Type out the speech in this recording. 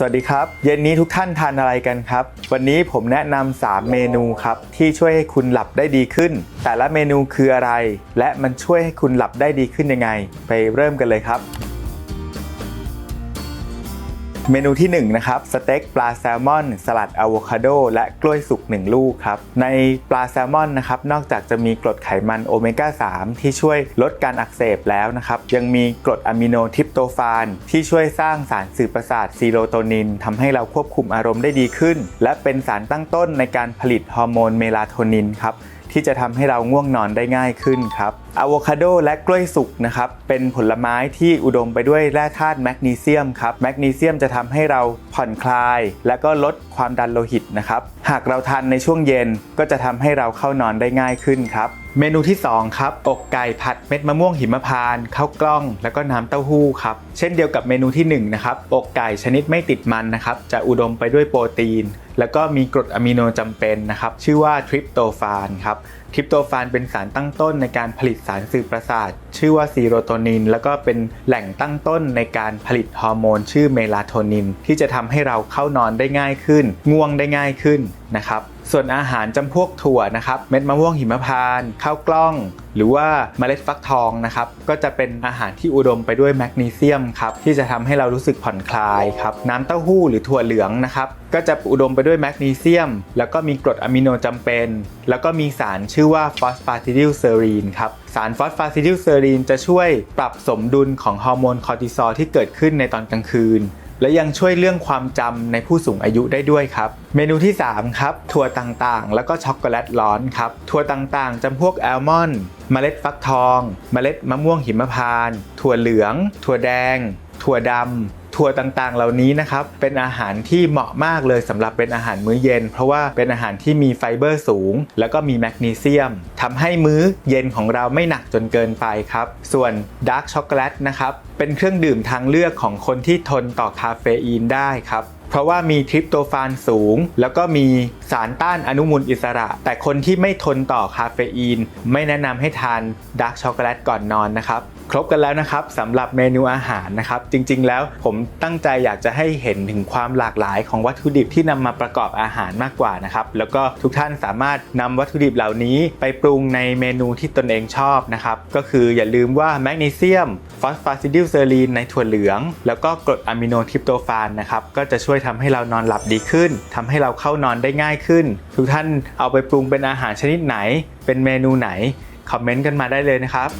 สวัสดีครับ เย็นนี้ทุกท่านทานอะไรกันครับ วันนี้ผมแนะนำ3เมนูครับ ที่ช่วยให้คุณหลับได้ดีขึ้น แต่ละเมนูคืออะไร และมันช่วยให้คุณหลับได้ดีขึ้นยังไง ไปเริ่มกันเลยครับ เมนูที่1นะครับสเต็กปลาแซลมอน สลัดอะโวคาโดและกล้วยสุก1 ลูกครับในปลาแซลมอนนะครับนอกจากจะมีกรดไขมันโอเมก้า 3 ที่ช่วยลดการอักเสบแล้วนะครับยังมีกรดอะมิโนทริปโตฟาน ที่ช่วยสร้างสารสื่อประสาทซีโรโทนินทำให้เราควบคุมอารมณ์ได้ดีขึ้น และเป็นสารตั้งต้นในการผลิตฮอร์โมนเมลาโทนินครับ ที่จะทำให้เราง่วงนอนได้ง่ายขึ้นครับอะโวคาโดและกล้วยสุกนะครับเป็นผลไม้ที่อุดมไปด้วยแร่ธาตุแมกนีเซียมครับแมกนีเซียมจะทำให้เราผ่อนคลาย และก็ลดความดันโลหิตนะครับหากเราทานในช่วงเย็นก็จะทำให้เราเข้านอนได้ง่ายขึ้นครับเมนูที่ 2 ครับ อกไก่ผัดเม็ดมะม่วงหิมพานต์ข้าวกล้อง แล้วก็น้ำเต้าหู้ครับ เช่นเดียวกับเมนูที่1นะครับ อกไก่ชนิดไม่ติดมันนะครับ จะอุดมไปด้วยโปรตีน แล้วก็มีกรดอะมิโนจำเป็นนะครับ ชื่อว่าทริปโตฟานครับทริปโตฟานเป็นสารตั้งต้นในการผลิตสารสื่อประสาท ชื่อว่าซีโรโทนิน แล้วก็เป็นแหล่งตั้งต้นในการผลิตฮอร์โมน ชื่อเมลาโทนิน ที่จะทำให้เราเข้านอนได้ง่ายขึ้น ง่วงได้ง่ายขึ้นนะครับ ส่วนอาหารจำพวกถั่วนะครับ เม็ดมะม่วงหิมพานต์ข้าวกล้องหรือว่าเมล็ดฟักทองนะครับ ก็จะเป็นอาหารที่อุดมไปด้วยแมกนีเซียมครับที่จะทำให้เรารู้สึกผ่อนคลายครับน้ำเต้าหู้หรือถั่วเหลืองนะครับก็จะอุดมไปด้วยแมกนีเซียม แล้วก็มีกรดอะมิโนจำเป็น แล้วก็มีสารชื่อว่าฟอสฟาติดิลเซอรีนครับสารฟอสฟาติดิลเซอรีนจะช่วยปรับสมดุลของฮอร์โมนคอร์ติซอลที่เกิดขึ้นในตอนกลางคืน และยังช่วยเรื่องความจำในผู้สูงอายุได้ด้วยครับ เมนูที่ 3 ครับ ถั่วต่างๆ แล้วก็ช็อกโกแลตร้อนครับ ถั่วต่างๆจำพวกแอลมอนด์เมล็ดฟักทอง เมล็ดมะม่วงหิมพานต์ถั่วเหลือง ถั่วแดง ถั่วดำ ถั่วต่างๆ เหล่านี้นะครับเป็นอาหารที่เหมาะมากเลยสำหรับเป็นอาหารมื้อเย็น เพราะว่าเป็นอาหารที่มีไฟเบอร์สูง แล้วก็มีแมกนีเซียมทำให้มื้อเย็นของเราไม่หนักจนเกินไปครับ ส่วนดาร์กช็อกโกแลตนะครับเป็นเครื่องดื่มทางเลือกของคนที่ทนต่อคาเฟอีนได้ครับเพราะว่ามีทริปโตฟานสูง แล้วก็มี สารต้านอนุมูลอิสระ แต่คนที่ไม่ทนต่อคาเฟอีน ไม่แนะนำให้ทานดาร์กช็อกโกแลตก่อนนอนนะครับครบกันแล้วนะครับสำหรับเมนูอาหารนะครับ จริง ๆ แล้วผมตั้งใจอยากจะให้เห็นถึงความหลากหลายของวัตถุดิบที่นำมาประกอบอาหารมากกว่านะครับ แล้วก็ทุกท่านสามารถนำวัตถุดิบเหล่านี้ไปปรุงในเมนูที่ตนเองชอบนะครับ ก็คืออย่าลืมว่าแมกนีเซียมฟอสฟาซิดิลเซอรีนในถั่วเหลือง แล้วก็กรดอะมิโนทริปโตฟานนะครับ ก็จะช่วยทำให้เรานอนหลับดีขึ้นทำให้เราเข้านอนได้ง่ายายขึ้น ทุกท่านเอาไปปรุงเป็นอาหารชนิดไหน เป็นเมนูไหน คอมเมนต์กันมาได้เลยนะครับ